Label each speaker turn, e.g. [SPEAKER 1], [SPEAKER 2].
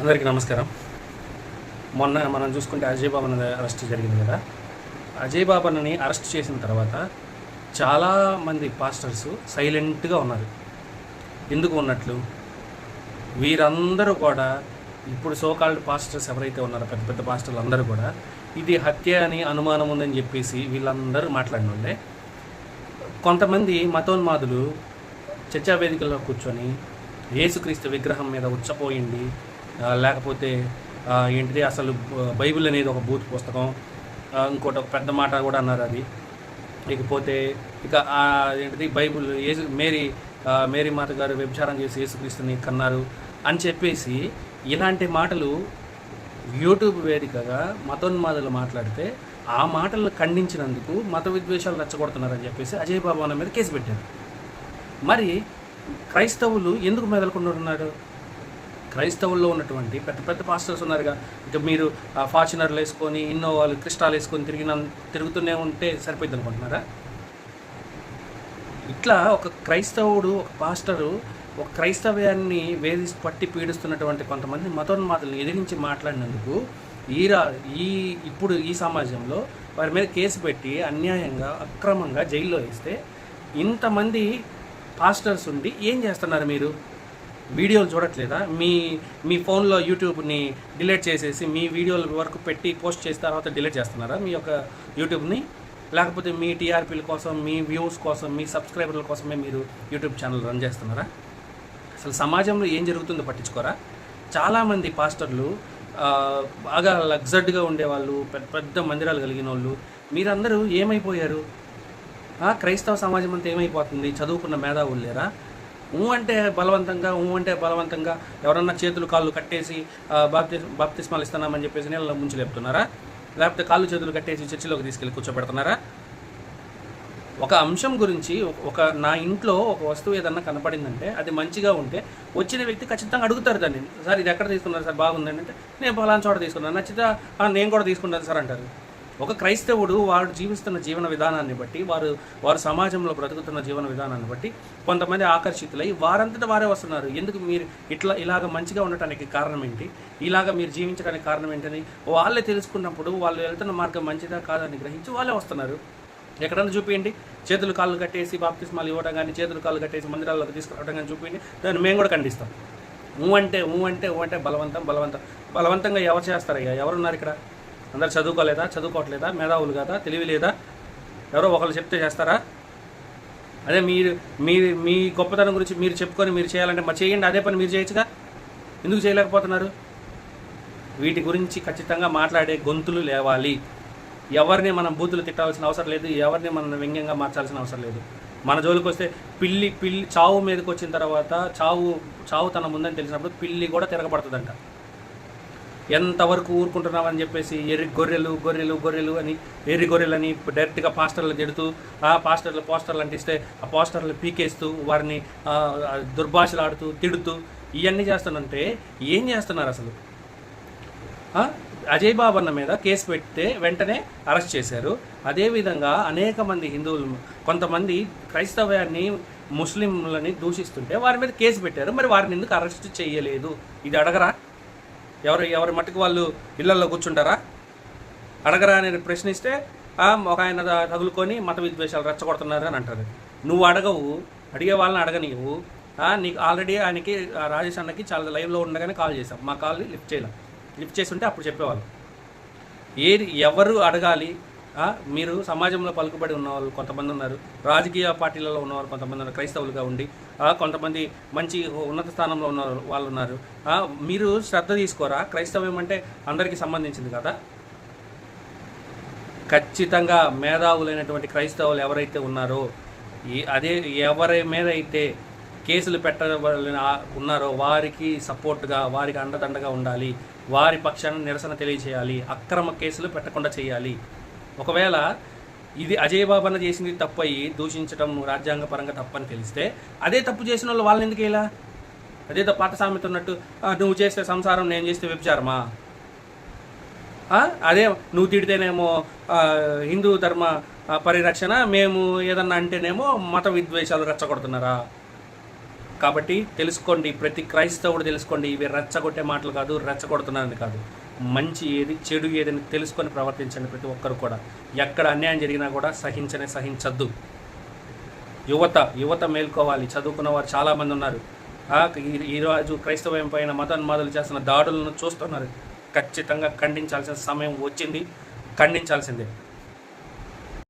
[SPEAKER 1] అందరికీ నమస్కారం. మొన్న మనం చూసుకుంటే అజయ్ బాబన్ అరెస్ట్ జరిగింది కదా. అజయ్ బాబన్నని అరెస్ట్ చేసిన తర్వాత చాలామంది పాస్టర్స్ సైలెంట్గా ఉన్నారు. ఎందుకు ఉన్నట్లు? వీరందరూ కూడా ఇప్పుడు సోకాల్డ్ పాస్టర్స్ ఎవరైతే ఉన్నారో పెద్ద పెద్ద పాస్టర్లు అందరూ కూడా ఇది హత్య అని అనుమానం ఉందని చెప్పేసి వీళ్ళందరూ మాట్లాడిన వాళ్ళే కొంతమంది మతోన్మాదులు చర్చా వేదికల్లో కూర్చొని యేసుక్రీస్తు విగ్రహం మీద ఉచ్చపోయింది లేకపోతే ఏంటిది అసలు బైబిల్ అనేది ఒక బూత్ పుస్తకం. ఇంకోటి ఒక పెద్ద మాట కూడా అన్నారు అది. ఇకపోతే ఇక ఏంటిది బైబిల్ యేసు మేరీ మేరీ మాత గారు వ్యభిచారం చేసి యేసుక్రీస్తుని కన్నారు అని చెప్పేసి ఇలాంటి మాటలు యూట్యూబ్ వేదికగా మతోన్మాదులు మాట్లాడితే ఆ మాటలను ఖండించినందుకు మత విద్వేషాలు రెచ్చగొడుతున్నారని చెప్పేసి అజయ్ బాబు అన్న మీద కేసు పెట్టారు. మరి క్రైస్తవులు ఎందుకు మెదలకుండా క్రైస్తవుల్లో ఉన్నటువంటి పెద్ద పెద్ద పాస్టర్స్ ఉన్నారుగా. ఇక మీరు ఫార్చునర్లు వేసుకొని ఇన్నోవాలు క్రిస్టాలు వేసుకొని తిరిగిన తిరుగుతూనే ఉంటే సరిపోయింది అనుకుంటున్నారా? ఇట్లా ఒక క్రైస్తవుడు ఒక పాస్టరు ఒక క్రైస్తవ్యాన్ని వేధి పట్టి పీడిస్తున్నటువంటి కొంతమంది మతోన్మాదులను ఎదిరించి మాట్లాడినందుకు ఈ రా ఈ ఇప్పుడు ఈ సమాజంలో వారి మీద కేసు పెట్టి అన్యాయంగా అక్రమంగా జైల్లో వేస్తే ఇంతమంది పాస్టర్స్ ఉండి ఏం చేస్తున్నారు మీరు? వీడియోలు చూడట్లేదా? మీ మీ ఫోన్లో యూట్యూబ్ని డిలీట్ చేసేసి మీ వీడియోల వరకు పెట్టి పోస్ట్ చేసిన తర్వాత డిలీట్ చేస్తున్నారా మీ యొక్క యూట్యూబ్ని? లేకపోతే మీ టీఆర్పీల కోసం మీ వ్యూస్ కోసం మీ సబ్స్క్రైబర్ల కోసమే మీరు యూట్యూబ్ ఛానల్ రన్ చేస్తున్నారా? అసలు సమాజంలో ఏం జరుగుతుందో పట్టించుకోరా? చాలామంది పాస్టర్లు బాగా లగ్జర్డ్గా ఉండేవాళ్ళు పెద్ద పెద్ద మందిరాలు కలిగిన వాళ్ళు మీరందరూ ఏమైపోయారు? క్రైస్తవ సమాజం అంతా ఏమైపోతుంది? చదువుకున్న మేధావులు లేరా? ఊ అంటే బలవంతంగా ఊ అంటే బలవంతంగా ఎవరన్నా చేతులు కాళ్ళు కట్టేసి బాప్తి బాప్తిస్మాలు ఇస్తున్నామని చెప్పేసి నీళ్ళలో ముంచి లేపుతున్నారా? లేకపోతే కాళ్ళు చేతులు కట్టేసి చర్చిలోకి తీసుకెళ్ళి కూర్చోబెడుతున్నారా? ఒక అంశం గురించి ఒక- నా ఇంట్లో ఒక వస్తువు ఏదన్నా కనపడిందంటే అది మంచిగా ఉంటే వచ్చిన వ్యక్తి ఖచ్చితంగా అడుగుతారు దాన్ని. సార్ ఇది ఎక్కడ తీసుకున్నారు? సార్ బాగుందండి. అంటే నేను ఫలానా చోట తీసుకున్నాను. నచ్చితే నేను కూడా తీసుకున్నాను సార్ అంటారు. ఒక క్రైస్తవుడు వారు జీవిస్తున్న జీవన విధానాన్ని బట్టి వారు వారు సమాజంలో బ్రతుకుతున్న జీవన విధానాన్ని బట్టి కొంతమంది ఆకర్షితులై వారంతటా వారే వస్తున్నారు. ఎందుకు మీరు ఇట్లా ఇలాగ మంచిగా ఉండటానికి కారణం ఏంటి? ఇలాగ మీరు జీవించడానికి కారణం ఏంటని వాళ్ళే తెలుసుకున్నప్పుడు వాళ్ళు వెళ్తున్న మార్గం మంచిదా కాదని గ్రహించి వాళ్ళే వస్తున్నారు. ఎక్కడన్నా చూపించండి చేతులు కాళ్ళు కట్టేసి బాప్తిస్మాలు ఇవ్వడం కానీ చేతులు కాళ్ళు కట్టేసి మందిరాల్లోకి తీసుకురావడం కానీ చూపించండి దాన్ని మేము కూడా ఖండిస్తాం. ఊ అంటే ఊ అంటే ఊ అంటే బలవంతం బలవంతం. బలవంతంగా ఎవరు చేస్తారయ్యా? ఎవరున్నారు ఇక్కడ? అందరు చదువుకోలేదా? చదువుకోవట్లేదా? మేధావులు కదా? తెలివి లేదా? ఎవరో ఒకళ్ళు చెప్తే చేస్తారా? అదే మీరు మీ మీ గొప్పతనం గురించి మీరు చెప్పుకొని మీరు చేయాలంటే మరి చేయండి అదే పని మీరు చేయొచ్చుగా? ఎందుకు చేయలేకపోతున్నారు? వీటి గురించి ఖచ్చితంగా మాట్లాడే గొంతులు లేవాలి. ఎవరిని మనం బూతులు తిట్టాల్సిన అవసరం లేదు ఎవరిని మనం వ్యంగ్యంగా మార్చాల్సిన అవసరం లేదు. మన జోలికి వస్తే పిల్లి పిల్లి చావు మీదకి వచ్చిన తర్వాత చావు చావు తన ముందని తెలిసినప్పుడు పిల్లి కూడా తిరగబడుతుందంట. ఎంతవరకు ఊరుకుంటున్నామని చెప్పేసి ఎర్రి గొర్రెలు గొర్రెలు గొర్రెలు అని ఎర్రి గొర్రెలని డైరెక్ట్గా పాస్టర్లు తిడుతూ ఆ పాస్టర్లు పోస్టర్లు అంటిస్తే ఆ పోస్టర్లు పీకేస్తూ వారిని దుర్భాషలాడుతూ దుర్భాషలు ఆడుతూ తిడుతూ ఇవన్నీ చేస్తానంటే ఏం చేస్తున్నారు అసలు? ఆ, అజయ్ బాబన్న మీద కేసు పెడితే వెంటనే అరెస్ట్ చేశారు. అదేవిధంగా అనేక మంది హిందువులు కొంతమంది క్రైస్తవ్యాన్ని ముస్లింలని దూషిస్తుంటే వారి మీద కేసు పెట్టారు. మరి వారిని ఎందుకు అరెస్ట్ చేయలేదు? ఇది అడగరా? ఎవరు ఎవరి మట్టుకు వాళ్ళు ఇళ్ళలో కూర్చుంటారా? అడగరా అని ప్రశ్నిస్తే ఒక ఆయన తగులుకొని మత విద్వేషాలు రెచ్చగొడుతున్నారు అని అంటారు. నువ్వు అడగవు అడిగే వాళ్ళని అడగనీవు నీకు ఆల్రెడీ ఆయనకి రాజేష్ అన్నకి చాలా లైవ్లో ఉండగానే కాల్ చేశాం. మా కాల్ లిఫ్ట్ చేయలేం. లిఫ్ట్ చేసి ఉంటే అప్పుడు చెప్పేవాళ్ళు. ఏది ఎవరు అడగాలి? మీరు సమాజంలో పలుకుబడి ఉన్న వాళ్ళు కొంతమంది ఉన్నారు. రాజకీయ పార్టీలలో ఉన్నవారు కొంతమంది ఉన్నారు క్రైస్తవులుగా ఉండి కొంతమంది మంచి ఉన్నత స్థానంలో ఉన్న వాళ్ళు ఉన్నారు. మీరు శ్రద్ధ తీసుకోరా? క్రైస్తవం అంటే అందరికీ సంబంధించింది కదా? ఖచ్చితంగా మేధావులైనటువంటి క్రైస్తవులు ఎవరైతే ఉన్నారో అదే ఎవరి మీద అయితే కేసులు పెట్టవలన ఉన్నారో వారికి సపోర్ట్గా వారికి అండదండగా ఉండాలి. వారి పక్షాన నిరసన తెలియజేయాలి. అక్రమ కేసులు పెట్టకుండా చేయాలి. ఒకవేళ ఇది అజయ్ బాబన్న చేసింది తప్పు అయ్యి దూషించడం రాజ్యాంగ పరంగా తప్పని తెలిస్తే అదే తప్పు చేసిన వాళ్ళు వాళ్ళని ఎందుకు ఇలా? అదే పాత సామెత ఉన్నట్టు నువ్వు చేస్తే సంసారం నేను చేస్తే వ్యభిచారమా? అదే నువ్వు తిడితేనేమో హిందూ ధర్మ పరిరక్షణ మేము ఏదన్నా అంటేనేమో మత విద్వేషాలు రెచ్చగొడుతున్నారా? కాబట్టి తెలుసుకోండి ప్రతి క్రైస్తవుడు తెలుసుకోండి ఇవి రెచ్చగొట్టే మాటలు కాదు రెచ్చగొడుతున్నారని కాదు. మంచి ఏది చెడు ఏదని తెలుసుకొని ప్రవర్తించండి ప్రతి ఒక్కరు కూడా. ఎక్కడ అన్యాయం జరిగినా కూడా సహించనే సహించద్దు. యువత యువత మేల్కోవాలి. చదువుకున్న వారు చాలామంది ఉన్నారు. ఆ, ఈ- ఈరోజు క్రైస్తవం పైన మతోన్మాదులు చేస్తున్న దాడులను చూస్తున్నారు. ఖచ్చితంగా ఖండించాల్సిన సమయం వచ్చింది. ఖండించాల్సిందే.